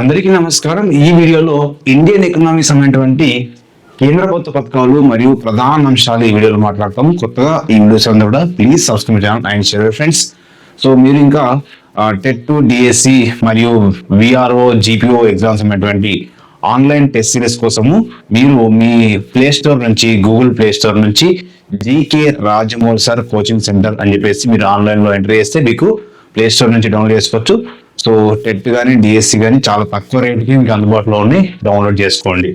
అందరికీ నమస్కారం. ఈ వీడియోలో ఇండియన్ ఎకనామిక్స్ అనేటువంటి కేంద్ర ప్రభుత్వ పథకాలు మరియు ప్రధాన అంశాలు ఈ వీడియోలో మాట్లాడతాం. కొత్తగా ఈ వీడియోస్ అందరూ కూడా ప్లీజ్ సబ్స్క్రైబ్ చేయాలి అండ్ షేర్ ఫ్రెండ్స్ సో మీరు ఇంకా టెట్ డిఎస్సి మరియు విఆర్ఓ జీపీఓ ఎగ్జామ్స్ అనేటువంటి ఆన్లైన్ టెస్ట్ సిరీస్ కోసము మీరు మీ ప్లే స్టోర్ నుంచి గూగుల్ ప్లే స్టోర్ నుంచి GK Rajamouli sir coaching centre అని చెప్పేసి మీరు ఆన్లైన్లో ఎంటర్ చేస్తే మీకు ప్లే స్టోర్ నుంచి డౌన్లోడ్ చేసుకోవచ్చు. సో టెట్ కానీ డిఎస్సి కానీ చాలా తక్కువ రేట్కి మీకు అందుబాటులో ఉన్నాయి. డౌన్లోడ్ చేసుకోండి.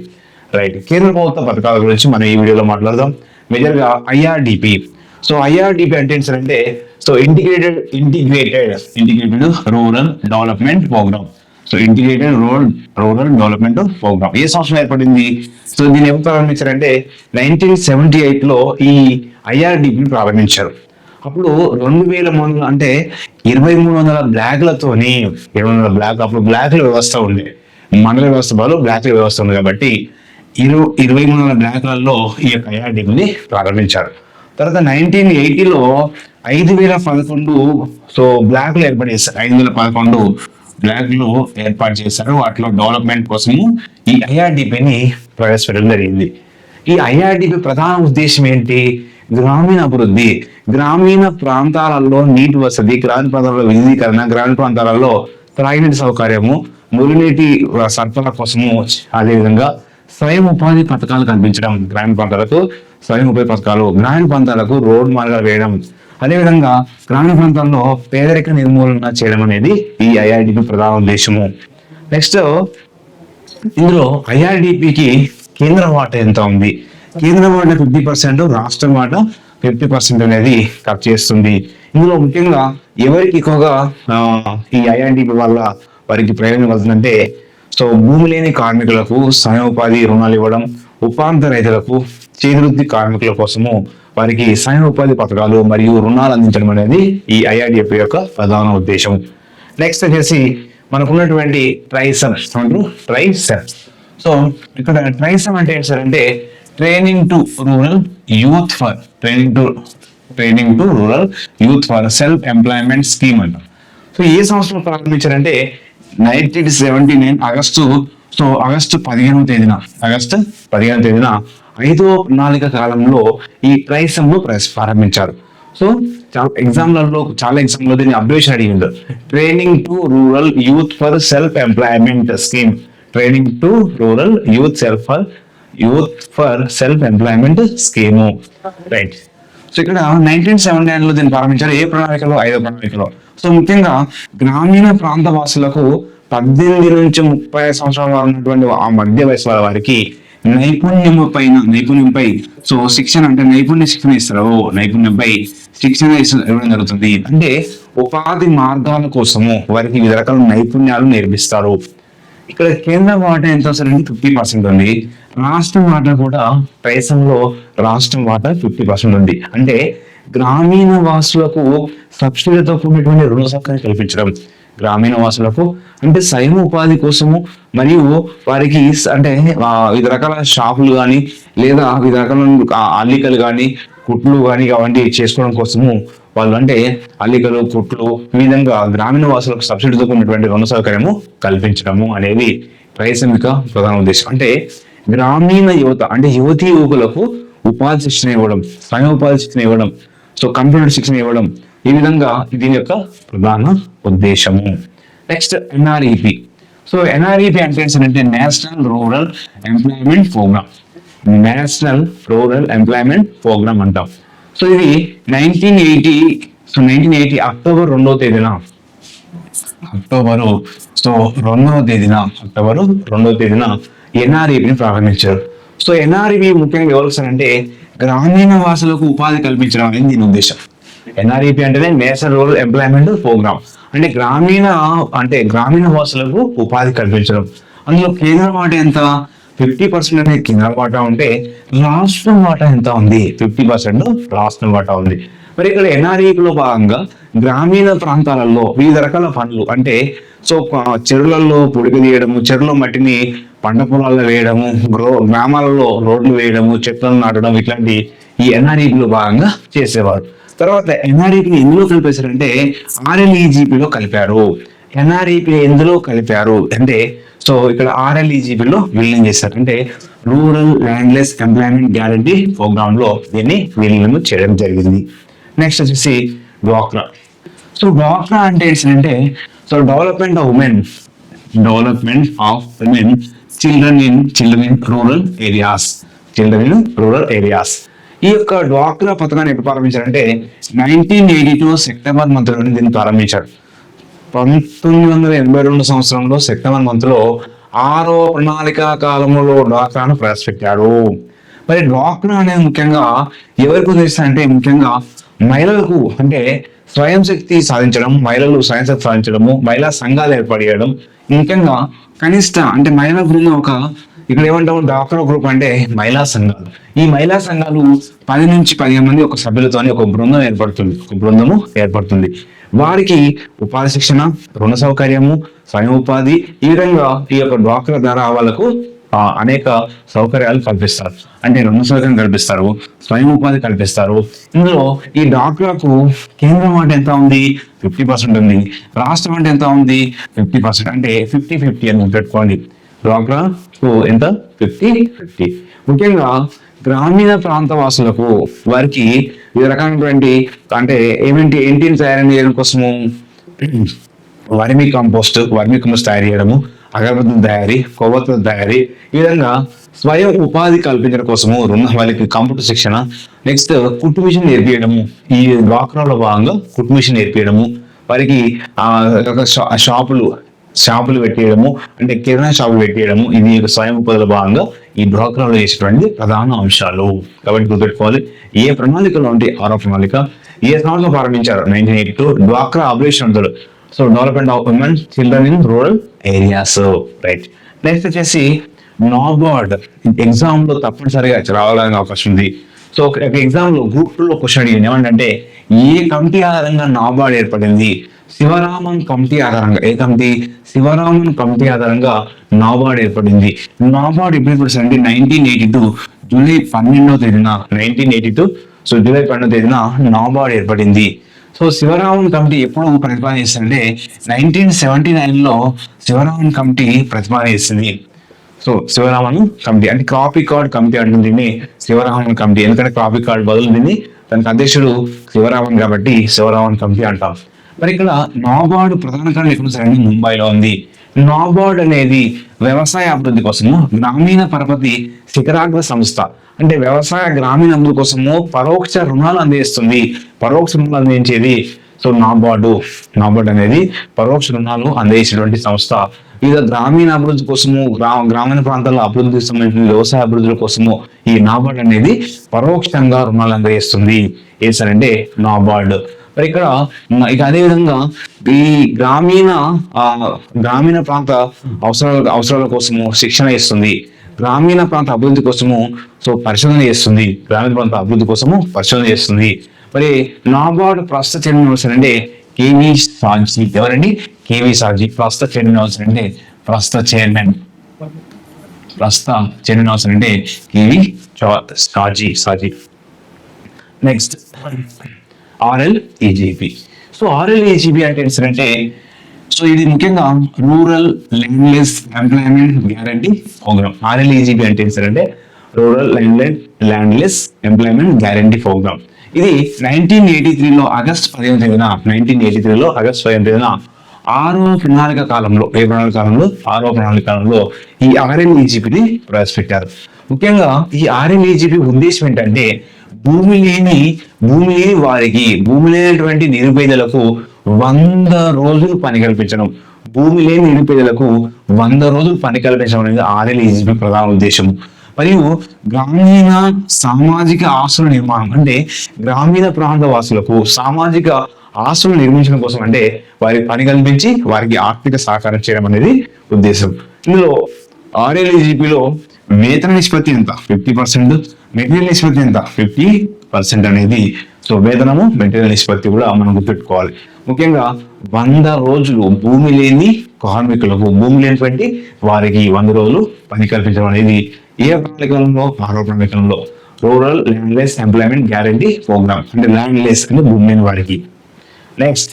రైట్ కేంద్ర ప్రభుత్వ పథకాల గురించి మనం ఈ వీడియోలో మాట్లాడదాం. మేజర్గా ఐఆర్డిపి సో ఐఆర్డిపి అంటే ఏంటంటే so integrated integrated integrated rural development programme so integrated rural rural development programme ఏ సంవత్సరం ఏర్పడింది? సో దీన్ని ఎవరు ప్రారంభించారంటే నైన్టీన్ సెవెంటీ ఎయిట్లో ఈ ఐఆర్డిపిని ప్రారంభించారు. అప్పుడు రెండు వేల మంది అంటే ఇరవై మూడు వందల బ్లాక్లతోని ఇరవై వందల బ్లాక్ అప్పుడు బ్లాక్ల వ్యవస్థ ఉంది మండల వ్యవస్థ బదులు బ్లాక్ల వ్యవస్థ ఉంది కాబట్టి ఇరు ఇరవై మూడు వందల బ్లాక్లలో ఈ యొక్క ఐఆర్డిపిని ప్రారంభించారు. తర్వాత నైన్టీన్ ఎయిటీలో ఐదు వేల పదకొండు సో బ్లాక్లు ఏర్పాటు చేశారు. ఐదు వేల పదకొండు బ్లాక్లు ఏర్పాటు చేశారు. వాటిలో డెవలప్మెంట్ కోసము ఈ ఐఆర్డిపిని ప్రవేశపెట్టడం జరిగింది. ఈ ఐఆర్డిపి ప్రధాన ఉద్దేశం ఏంటి? గ్రామీణ అభివృద్ధి గ్రామీణ ప్రాంతాలలో నీటి వసతి గ్రామీణ ప్రాంతాలలో విద్యుదీకరణ గ్రామీణ ప్రాంతాలలో త్రాగినీటి సౌకర్యము మురుగునీటి సరఫరా కోసము అదేవిధంగా స్వయం ఉపాధి పథకాలు కల్పించడం గ్రామీణ ప్రాంతాలకు స్వయం ఉపాధి పథకాలు గ్రామీణ ప్రాంతాలకు రోడ్ మార్గాలు వేయడం. అదేవిధంగా గ్రామీణ ప్రాంతాల్లో పేదరిక నిర్మూలన చేయడం అనేది ఈ ఐఆర్డిపి ప్రధాన ఉద్దేశము. నెక్స్ట్ ఇందులో ఐఆర్డిపికి కేంద్ర వాటా ఎంత ఉంది? కేంద్రం వాటా ఫిఫ్టీ పర్సెంట్ రాష్ట్రం వాట ఫిఫ్టీ పర్సెంట్ అనేది కట్ చేస్తుంది. ఇందులో ముఖ్యంగా ఎవరికి ఎక్కువగా ఈ ఐఆర్డిపి వల్ల వారికి ప్రయోజనం కలుగుతుందంటే సో భూమి లేని కార్మికులకు సమయ ఉపాధి రుణాలు ఇవ్వడం ఉపాంత రైతులకు చేతివృత్తి కార్మికుల కోసము వారికి స్వయం ఉపాధి పథకాలు మరియు రుణాలు అందించడం అనేది ఈ ఐఆర్డిఎఫ్ యొక్క ప్రధాన ఉద్దేశం. నెక్స్ట్ వచ్చేసి మనకున్నటువంటి ట్రైసన్ ఏమంటారు? ట్రైసమ్ సో ఇక్కడ ట్రైసన్ అంటే ఏంటి సార్ అంటే training to rural youth for training to training to rural youth for self employment scheme అంటారు సో ఏ సంవత్సరం ప్రారంభించారంటే nineteen seventy nine August so August పదిహేనవ తేదీన ఆగస్టు పదిహేనవ తేదీన ఐదో ప్రణాళిక కాలంలో ఈ ట్రైసమ్ ప్రారంభించారు. సో చాలా ఎగ్జామ్లలో చాలా ఎగ్జామ్లో దీన్ని అబ్జర్వేషన్ అడిగిండు training to rural youth for self employment scheme training to rural youth self for youth for self employment scheme right so ఇక్కడ నైన్టీన్ సెవెంటీ నైన్లో దీన్ని ప్రారంభించారు. ఏ ప్రణాళికలో? ఐదో ప్రణాళికలో. సో ముఖ్యంగా గ్రామీణ ప్రాంత వాసులకు పద్దెనిమిది నుంచి ముప్పై సంవత్సరాల వారు ఉన్నటువంటి ఆ మధ్య వయసు వారికి నైపుణ్యము పైన నైపుణ్యంపై సో శిక్షణ అంటే నైపుణ్య శిక్షణ ఇస్తారు. నైపుణ్యంపై శిక్షణ ఇవ్వడం జరుగుతుంది. అంటే ఉపాధి మార్గాల కోసము వారికి వివిధ రకాల నైపుణ్యాలు నేర్పిస్తారు. ఇక్కడ కేంద్ర వాటా ఎంత వస్తుందంటే ఫిఫ్టీ పర్సెంట్ ఉంది. రాష్ట్రం వాటా కూడా దేశంలో రాష్ట్రం వాటా ఫిఫ్టీ పర్సెంట్ ఉంది. అంటే గ్రామీణ వాసులకు సబ్సిడీతో కూడినటువంటి రుణ సౌకర్యం కల్పించడం. గ్రామీణ వాసులకు అంటే స్వయం ఉపాధి కోసము మరియు వారికి అంటే వివిధ రకాల షాపులు కానీ లేదా వివిధ రకాల అల్లికలు కానీ కుట్లు కానీ అవన్నీ చేసుకోవడం కోసము వాళ్ళు అంటే అల్లికలు కుట్లు ఈ విధంగా గ్రామీణ వాసులకు సబ్సిడీతో కూడినటువంటి రుణ సౌకర్యము కల్పించడము అనేది ప్రాథమిక ప్రధాన ఉద్దేశం. అంటే గ్రామీణ యువత అంటే యువతీ యువకులకు ఉపాధి శిక్షణ ఇవ్వడం స్వయం ఉపాధి శిక్షణ ఇవ్వడం సో కంప్యూటర్ శిక్షణ ఇవ్వడం ఈ విధంగా దీని యొక్క ప్రధాన ఉద్దేశము. నెక్స్ట్ ఎన్ఆర్ఈపి సో ఎన్ఆర్ఈపి అంటే ఏంటంటే national rural employment programme national rural employment programme అంటాం. సో ఇది nineteen eighty so nineteen eighty October రెండవ తేదీన. అక్టోబరు సో రెండవ తేదీన అక్టోబరు రెండవ తేదీన ఎన్ఆర్ఈపిని ప్రారంభించారు. సో ఎన్ఆర్ఈపి ముఖ్యంగా ఎవరు అంటే గ్రామీణ వాసులకు ఉపాధి కల్పించడం అనేది దీని ఉద్దేశం. ఎన్ఆర్ఈపి అంటేనే నేషనల్ రూరల్ ఎంప్లాయ్మెంట్ ప్రోగ్రామ్. అంటే గ్రామీణ అంటే గ్రామీణ వాసులకు ఉపాధి కల్పించడం. అందులో కేంద్ర వాట ఎంత? ఫిఫ్టీ పర్సెంట్ అనేది కేంద్ర వాటా ఉంటే రాష్ట్రం వాటా ఎంత ఉంది? ఫిఫ్టీ పర్సెంట్ రాష్ట్రం వాటా ఉంది. మరి ఇక్కడ ఎన్ఆర్ఈలో భాగంగా గ్రామీణ ప్రాంతాలలో వివిధ రకాల పనులు అంటే సో చెరువులలో పొడికి తీయడము చెరువులో మట్టిని పంట పొలాల్లో వేయడము గ్రో గ్రామాలలో రోడ్లు వేయడము చెట్లను నాటడం ఇట్లాంటి ఈ ఎన్ఆర్ఈలో భాగంగా చేసేవారు. తర్వాత ఎన్ఆర్ఏపీని ఎందులో కలిపేశారంటే ఆర్ఎల్ఈజీపీలో కలిపారు. ఎన్ఆర్ఈపి ఎందులో కలిపారు అంటే సో ఇక్కడ ఆర్ఎల్ఈజీపీలో విలీనం చేశారు. అంటే రూరల్ ల్యాండ్లెస్ ఎంప్లాయ్మెంట్ గ్యారంటీ ప్రోగ్రామ్లో దీన్ని విలీనం చేయడం జరిగింది. నెక్స్ట్ వచ్చేసి డ్వాక్రా. సో డ్వాక్రా అంటే ఏంటంటే so development of women development of women children in children in rural areas children in rural areas. ఈ యొక్క డ్వాక్రా పథకాన్ని ఎప్పుడు ప్రారంభించారంటే నైన్టీన్ ఎయిటీ టూ సెప్టెంబర్ మంత్లోనే దీన్ని ప్రారంభించారు. పంతొమ్మిది వందల ఎనభై రెండు సంవత్సరంలో సెప్టెంబర్ మంత్లో ఆరో ప్రణాళిక కాలంలో డ్వాక్రాను ప్రవేశపెట్టాడు మరి డ్వాక్రా అనేది ముఖ్యంగా ఎవరికి ఉద్దేశిస్తారంటే ముఖ్యంగా మహిళలకు అంటే స్వయం శక్తి సాధించడం మహిళలు స్వయం శక్తి సాధించడము మహిళా సంఘాలు ఏర్పడేయడం ముఖ్యంగా కనిష్ట అంటే మహిళా బృందం ఒక ఇక్కడ ఏమంటాము డ్వాక్రా గ్రూప్ అంటే మహిళా సంఘాలు. ఈ మహిళా సంఘాలు పది నుంచి పదిహేను మంది ఒక సభ్యులతోని ఒక బృందం ఏర్పడుతుంది. ఒక బృందము ఏర్పడుతుంది. వారికి ఉపాధి శిక్షణ రుణ సౌకర్యము స్వయం ఉపాధి ఈ విధంగా ఈ యొక్క డ్వాక్రా ద్వారా వాళ్ళకు అనేక సౌకర్యాలు కల్పిస్తారు. అంటే రుణ సౌకర్యం కల్పిస్తారు స్వయం ఉపాధి కల్పిస్తారు. ఇందులో ఈ డాక్టర్లకు కేంద్రం అంటే ఎంత ఉంది? ఫిఫ్టీ పర్సెంట్ ఉంది. రాష్ట్రం అంటే ఎంత ఉంది? Fifty percent. అంటే ఫిఫ్టీ ఫిఫ్టీ అని పెట్టుకోండి. డ్వాక్రా ఎంత? ఫిఫ్టీ ఫిఫ్టీ ముఖ్యంగా గ్రామీణ ప్రాంత వాసులకు వారికి వివిధ రకమైనటువంటి అంటే ఏమిటి ఏంటి తయారు చేయడం కోసము? వర్మి కంపోస్ట్ వర్మి కంపోస్ట్ తయారు చేయడము అగరబత్తుల తయారీ కొవ్వొత్తుల తయారీ ఈ విధంగా స్వయం ఉపాధి కల్పించడం కోసము రుణ వాళ్ళకి కంప్యూటర్ శిక్షణ నెక్స్ట్ కుట్టు మిషన్ నేర్పించడము ఈ డ్వాక్రాలో భాగంగా కుట్టు మిషన్ నేర్పించడము వారికి షాపులు షాపులు పెట్టేయడము అంటే కిరాణా షాపులు పెట్టేయడము ఇది ఒక స్వయం ఉపాధిలో భాగంగా ఈ డ్వాక్రాలో చేసేటువంటి ప్రధాన అంశాలు. కాబట్టి గుర్తుపెట్టుకోవాలి ఏ ప్రణాళికలో ఉంటే ఆరో ప్రణాళిక? ఏ సంవత్సరం ప్రారంభించారు? నైన్టీన్ ఎయిట్ టూ డ్వాక్రా ఆపరేషన్ అంటారు so development of women children in rural areas right next వచ్చేసి నాబార్డ్ ఎగ్జామ్లో తప్పనిసరిగా రావాలనే అవకాశం ఉంది. సో ఒక ఎగ్జామ్లో గ్రూప్ టూ లో క్వశ్చన్ అడిగింది. ఏమంటే ఏ కమిటీ ఆధారంగా నాబార్డ్ ఏర్పడింది? శివరామన్ కమిటీ ఆధారంగా ఏ కమిటీ శివరామన్ కమిటీ ఆధారంగా నాబార్డ్ ఏర్పడింది. నాబార్డ్ ఎప్పుడు అంటే నైన్టీన్ ఎయిటీ టూ జూలై పన్నెండో తేదీన nineteen eighty two so July పన్నెండో తేదీన నాబార్డ్ ఏర్పడింది. సో శివరామన్ కమిటీ ఎప్పుడు ప్రతిపాదన చేస్తుందంటే నైన్టీన్ సెవెంటీ నైన్లో శివరామన్ కమిటీ ప్రతిపాదన చేసింది సో శివరామన్ కమిటీ అంటే కాపీ కార్డ్ కమిటీ అంటుంది దీన్ని శివరామన్ కమిటీ. ఎందుకంటే కాపీ కార్డ్ బదులు దీన్ని దానికి అధ్యక్షుడు శివరామన్ కాబట్టి శివరామన్ కమిటీ అంటాం. మరి ఇక్కడ నాబార్డు ప్రధాన కార్యం సరైన ముంబైలో ఉంది. నాబార్డ్ అనేది వ్యవసాయ అభివృద్ధి కోసము గ్రామీణ పరపతి శిఖరాగ్ర సంస్థ. అంటే వ్యవసాయ గ్రామీణ అభివృద్ధి కోసము పరోక్ష రుణాలు అందిస్తుంది. పరోక్ష రుణాలు అందించేది? సో నాబార్డు. నాబార్డు అనేది పరోక్ష రుణాలు అందించేటువంటి సంస్థ. వివిధ గ్రామీణ అభివృద్ధి కోసము గ్రా గ్రామీణ ప్రాంతాల అభివృద్ధి సంబంధించిన వ్యవసాయ అభివృద్ధుల కోసము ఈ నాబార్డ్ అనేది పరోక్షంగా రుణాలు అందజేస్తుంది ఏ సరే అంటే నాబార్డ్. మరి ఇక్కడ ఇక అదే విధంగా ఈ గ్రామీణ గ్రామీణ ప్రాంత అవసరాల అవసరాల కోసము శిక్షణ ఇస్తుంది గ్రామీణ ప్రాంత అభివృద్ధి కోసము సో పరిశోధన చేస్తుంది. గ్రామీణ ప్రాంత అభివృద్ధి కోసము పరిశోధన చేస్తుంది. మరి నాబార్డ్ ప్రస్తుత చైర్మన్ అవసరం అంటే? K V Shaji. ఎవరండి? K V Shaji. ప్రస్తుత చైర్మన్ అవసరం అంటే? ప్రస్తుత చైర్మన్. ప్రస్తుత చైర్మన్ అవసరం అంటే? K V Shaji Shaji. Next. RL EGP so RL EGP అంటే ఏంటంటే సో ఇది ముఖ్యంగా rural landless employment guarantee programme RL EGP అంటే ఏంటంటే rural landed landless employment guarantee programme ఇది నైన్టీన్ ఎయిటీ త్రీలో ఆగస్ట్ పదిహేను తేదీన నైన్టీన్ ఎయిటీ త్రీలో ఆగస్ట్ పదిహేను తేదీన ఆరో ప్రణాళిక కాలంలో ఏ ప్రణాళిక కాలంలో? ఆరో ప్రణాళిక కాలంలో ఈ ఆర్ఎల్ ఈజీపీని ప్రవేశపెట్టారు. ముఖ్యంగా ఈ ఆర్ఎల్ఈజీపీ ఉద్దేశం ఏంటంటే భూమి లేని భూమి వారికి భూమి లేనటువంటి నిరుపేదలకు వంద రోజులు పని కల్పించడం. భూమి లేని నిరుపేదలకు వంద రోజులు పని కల్పించడం అనేది ఆర్ఎల్ ఈజీపీ ప్రధాన ఉద్దేశం మరియు గ్రామీణ సామాజిక ఆస్తుల నిర్మాణం అంటే గ్రామీణ ప్రాంత వాసులకు సామాజిక ఆస్తులు నిర్మించడం కోసం అంటే వారికి పని కల్పించి వారికి ఆర్థిక సహకారం చేయడం అనేది ఉద్దేశం. ఇందులో ఆర్ఎల్ఈజీపీలో వేతన నిష్పత్తి ఎంత? Fifty percent. మెటీరియల్ నిష్పత్తి ఎంత? ఫిఫ్టీ పర్సెంట్ అనేది సో వేతనము మెటీరియల్ నిష్పత్తి కూడా మనం గుర్తుపెట్టుకోవాలి. ముఖ్యంగా వంద రోజులు భూమి లేని కార్మికులకు భూమి లేనటువంటి వారికి వంద రోజులు పని కల్పించడం అనేది ఏ ప్రణాళికలలో ఆరో ప్రణాళికలలో rural landless employment guarantee programme అంటే ల్యాండ్లెస్ అంటే భూమి లేని వారికి. నెక్స్ట్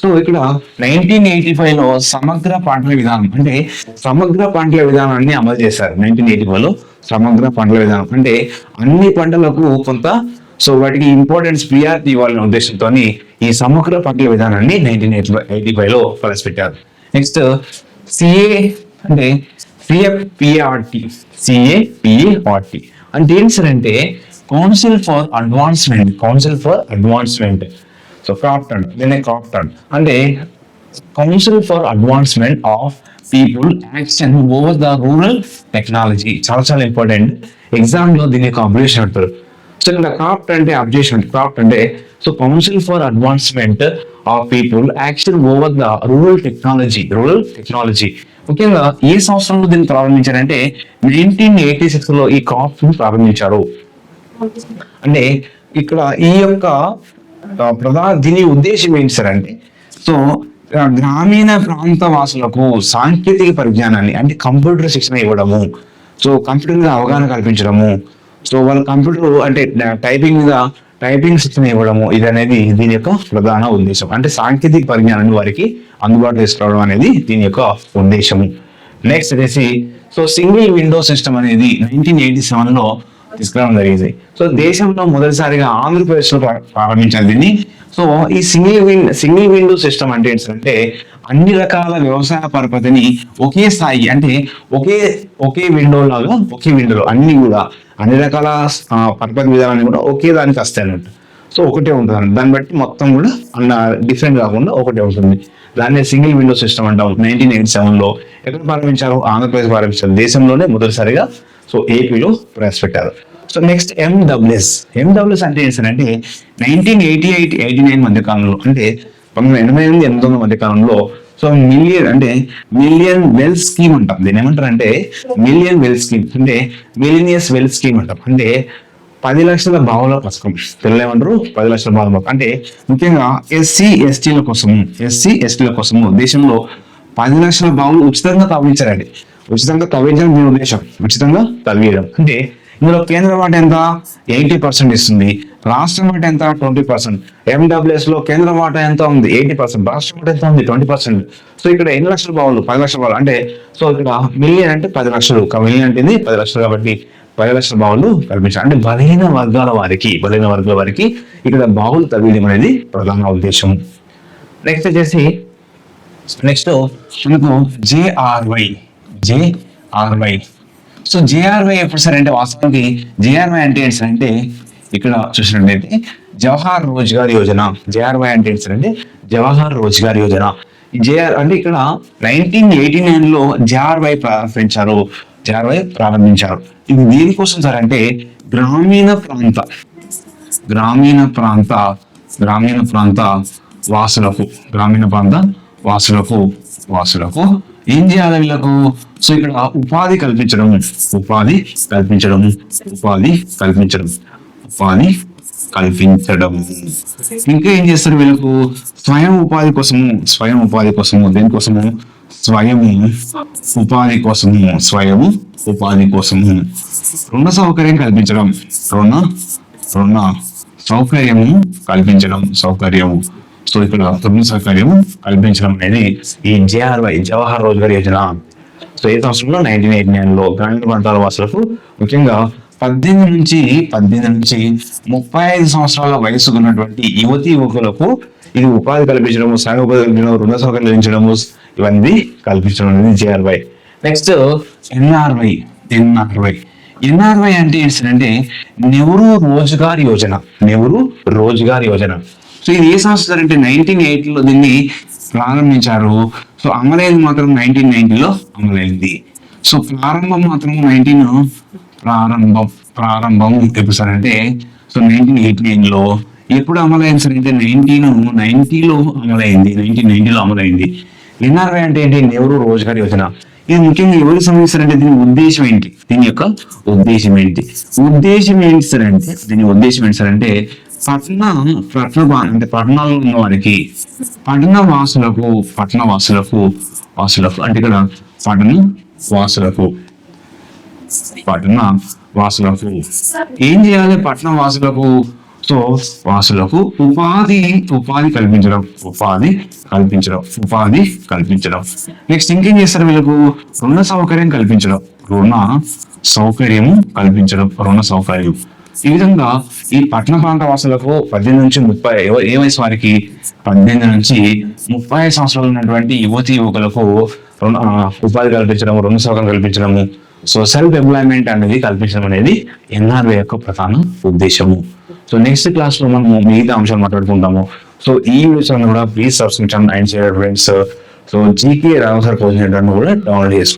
సో ఇక్కడ నైన్టీన్ ఎయిటీ ఫైవ్లో సమగ్ర పంటల విధానం అంటే సమగ్ర పంటల విధానాన్ని అమలు చేశారు. నైన్టీన్ ఎయిటీ ఫైవ్లో సమగ్ర పంటల విధానం. అంటే అన్ని పంటలకు కొంత సో వాటికి ఇంపార్టెన్స్ ప్రియారిటీ ఇవ్వాలనే ఉద్దేశంతో ఈ సమగ్ర పంటల విధానాన్ని నైన్టీన్ ఎయిటీ ఎయిటీ ఫైవ్లో ప్రవేశపెట్టారు. నెక్స్ట్ సిఏ అంటే సిఎఫ్పిఆర్టీ సిఏపిఆర్టీ అంటే ఏంటి సార్ అంటే council for advancement council for advancement so Krafton దీన్ని క్రాఫ్టన్ అంటే council for advancement of people action over the rural technology చాలా చాలా ఇంపార్టెంట్ ఎగ్జామ్లో దీని యొక్క అబ్జర్వేషన్ అంటారు. సో ఇక్కడ క్రాఫ్ట్ అంటే అబ్జర్వేషన్ క్రాఫ్ట్ అంటే so council for advancement of people action over the rural technology rural technology ముఖ్యంగా ఏ సంవత్సరంలో దీన్ని ప్రారంభించారంటే నైన్టీన్ ఎయిటీ సిక్స్లో ఈ క్రాఫ్ట్ ప్రారంభించారు. అంటే ఇక్కడ ఈ యొక్క ప్రధాన దీని ఉద్దేశం ఏంటి సార్ అంటే సో గ్రామీణ ప్రాంత వాసులకు సాంకేతిక పరిజ్ఞానాన్ని అంటే కంప్యూటర్ శిక్షణ ఇవ్వడము సో కంప్యూటర్ మీద అవగాహన కల్పించడము సో వాళ్ళ కంప్యూటర్ అంటే టైపింగ్ మీద టైపింగ్ శిక్షణ ఇవ్వడము ఇది అనేది దీని యొక్క ప్రధాన ఉద్దేశం. అంటే సాంకేతిక పరిజ్ఞానాన్ని వారికి అందుబాటులో తీసుకురావడం అనేది దీని యొక్క ఉద్దేశము. నెక్స్ట్ వచ్చేసి సో సింగిల్ విండో సిస్టమ్ అనేది నైన్టీన్ ఎయిటీ సెవెన్లో తీసుకురావడం జరిగింది. సో దేశంలో మొదటిసారిగా ఆంధ్రప్రదేశ్లో ప్రారంభించారు దీన్ని. సో ఈ single wind single window system అంటే ఏంటంటే అన్ని రకాల వ్యవసాయ పరపతిని ఒకే స్థాయి అంటే ఒకే ఒకే విండో లాగా ఒకే విండోలో అన్ని కూడా అన్ని రకాల పరపతి విధానాన్ని కూడా ఒకే దానికి వస్తాయి అన్నట్టు. సో ఒకటే ఉంటుంది. దాన్ని బట్టి మొత్తం కూడా అన్న డిఫరెంట్ కాకుండా ఒకటే ఉంటుంది. దాన్ని సింగిల్ విండో సిస్టమ్ అంటాం. నైన్టీన్ ఎయిటీ సెవెన్లో ఎక్కడ ప్రారంభించారు? ఆంధ్రప్రదేశ్ ప్రారంభించారు. దేశంలోనే మొదటిసారిగా సో ఏపీలో ప్రవేశపెట్టారు సో నెక్స్ట్ ఎండబ్ల్యూఎస్ ఎండబ్ల్యూఎస్ అంటే ఏంటంటే nineteen eighty eight eighty nine మధ్య కాలంలో అంటే పంతొమ్మిది ఎనభై ఎనిమిది ఎనిమిది వందల మధ్య కాలంలో సో మిలియన్ అంటే మిలియన్ వెల్ స్కీమ్ అంటాం. దీని ఏమంటారు అంటే మిలియన్ వెల్ స్కీమ్ అంటే మిలినియస్ వెల్ స్కీమ్ అంటాం. అంటే పది లక్షల బావుల పథకం. తెలియమంటారు ఏమంటారు? పది లక్షల బావుల అంటే ముఖ్యంగా ఎస్సీ ఎస్టీల కోసము ఎస్సీ ఎస్టీల కోసము దేశంలో పది లక్షల బావులు ఉచితంగా తవ్వించారండి ఉచితంగా తవ్వించడం దీని ఉద్దేశం? ఉచితంగా? తవ్వియడం. అంటే ఇందులో కేంద్ర వాట ఎంత? ఎయిటీ పర్సెంట్ ఇస్తుంది. రాష్ట్రం వాట ఎంత? Twenty percent. ఎండబ్ల్యూఎస్లో కేంద్ర వాటా ఎంత ఉంది? Eighty percent. రాష్ట్రం వాట ఎంత ఉంది? Twenty percent. సో ఇక్కడ ఎన్ని లక్షల బావులు పది లక్షల బావులు అంటే సో ఇక్కడ మిలియన్ అంటే పది లక్షలు. ఒక మిలియన్ అంటే ఇది పది లక్షలు కాబట్టి పది లక్షల బావులు కల్పించాలి అంటే బలహీన వర్గాల వారికి బలహీన వర్గాల వారికి ఇక్కడ బావులు తవ్వేయడం అనేది ప్రధాన ఉద్దేశం. నెక్స్ట్ వచ్చేసి నెక్స్ట్ మనకు జేఆర్వై జేఆర్వై సో జేఆర్వై ఎప్పుడు సార్ అంటే వాస్తవానికి జేఆర్వై అంటే ఏంటి సార్ అంటే ఇక్కడ చూసినట్లయితే జవహర్ రోజ్గార్ యోజన. జేఆర్వై అంటే ఏంటి సార్ అంటే జవహర్ రోజ్గార్ యోజన. జేఆర్ అంటే ఇక్కడ నైన్టీన్ ఎయిటీ నైన్లో జేఆర్వై ప్రారంభించారు. జేఆర్వై ప్రారంభించారు. ఇది దేనికోసం సార్ అంటే గ్రామీణ ప్రాంత. గ్రామీణ ప్రాంత. గ్రామీణ ప్రాంత వాసులకు. గ్రామీణ ప్రాంత వాసులకు. వాసులకు ఏం చేయాలి వీళ్ళకు సో ఇక్కడ ఉపాధి కల్పించడం. ఉపాధి కల్పించడం. ఉపాధి కల్పించడం. ఉపాధి కల్పించడం. ఇంకా ఏం చేస్తారు వీళ్ళకు? స్వయం ఉపాధి కోసము స్వయం ఉపాధి కోసము దేనికోసము స్వయం ఉపాధి కోసము స్వయం ఉపాధి కోసము. రుణ సౌకర్యం కల్పించడం. రుణ రుణ సౌకర్యము కల్పించడం. సౌకర్యము. సో ఇక్కడ రుణ సౌకర్యము కల్పించడం అనేది ఈ జేఆర్వై జవహర్ రోజ్గార్ యోజన. సో ఏ సంవత్సరంలో నైన్టీన్ ఎయిటీ నైన్లో గ్రామీణ ప్రాంతాల వాసులకు ముఖ్యంగా పద్దెనిమిది నుంచి పద్దెనిమిది నుంచి ముప్పై ఐదు సంవత్సరాల వయసు ఉన్నటువంటి యువతి యువకులకు ఇది ఉపాధి కల్పించడము సాగు ఉపాధి కల్పించడం రుణ సౌకర్యం కల్పించడము ఇవన్నీ కల్పించడం అనేది జేఆర్వై నెక్స్ట్ ఎన్ఆర్వై ఎన్ఆర్వై. ఎన్ఆర్వై అంటే ఏంటంటే నెహ్రూ రోజ్గార్ యోజన నెహ్రూ రోజ్గార్ యోజన. సో ఇది ఏ సంవత్సరం అంటే నైన్టీన్ ఎయిట్లో దీన్ని ప్రారంభించారు. సో అమలైంది మాత్రం నైన్టీన్ నైన్టీలో అమలైంది. సో ప్రారంభం మాత్రం నైన్టీన్ ప్రారంభం ప్రారంభం ఎప్పుడు సార్ అంటే సో నైన్టీన్ ఎయిటీ నైన్లో ఎప్పుడు అమలైంది సార్ అంటే నైన్టీన్ నైన్టీలో అమలైంది నైన్టీన్ నైన్టీలో అమలైంది. ఎన్ఆర్వై అంటే ఏంటి? నెహ్రూ రోజుగారి యోజన? ఇది ముఖ్యంగా ఎవరు సంబంధిస్తారంటే దీని ఉద్దేశం ఏంటి? దీని యొక్క ఉద్దేశం ఏంటి? ఉద్దేశం ఏంటి సార్ అంటే దీని ఉద్దేశం ఏంటి సార్ అంటే పట్టణ పట్టణ అంటే పట్టణాల్లో ఉన్న వారికి పట్టణ వాసులకు పట్టణ వాసులకు వాసులకు అంటే ఇక్కడ పట్టణ వాసులకు పట్టణ వాసులకు. ఏం చేయాలి? పట్టణ వాసులకు సో వాసులకు ఉపాధి ఉపాధి కల్పించడం ఉపాధి కల్పించడం ఉపాధి కల్పించడం. నెక్స్ట్ ఇంకేం చేస్తారు వీళ్ళకు? రుణ సౌకర్యం కల్పించడం. రుణ సౌకర్యం కల్పించడం రుణ సౌకర్యం. ఈ విధంగా ఈ పట్టణ ప్రాంత వాసులకు పద్దెనిమిది నుంచి ముప్పై ఏ- వయసు వారికి? పద్దెనిమిది నుంచి ముప్పై సంవత్సరాలు ఉన్నటువంటి యువతి యువకులకు రుణ ఉపాధి కల్పించడం రుణ సౌకర్యం కల్పించడము సో సెల్ఫ్ ఎంప్లాయ్మెంట్ అనేది కల్పించడం అనేది ఎన్ఆర్ఐ యొక్క ప్రధాన ఉద్దేశము. సో నెక్స్ట్ క్లాస్లో మనము మిగతా అంశాలు మాట్లాడుకుంటాము. సో ఈ వీడియోస్ కూడా please subscription and share friends so GK Rao sir coaching కూడా డౌన్లోడ్ చేసుకోండి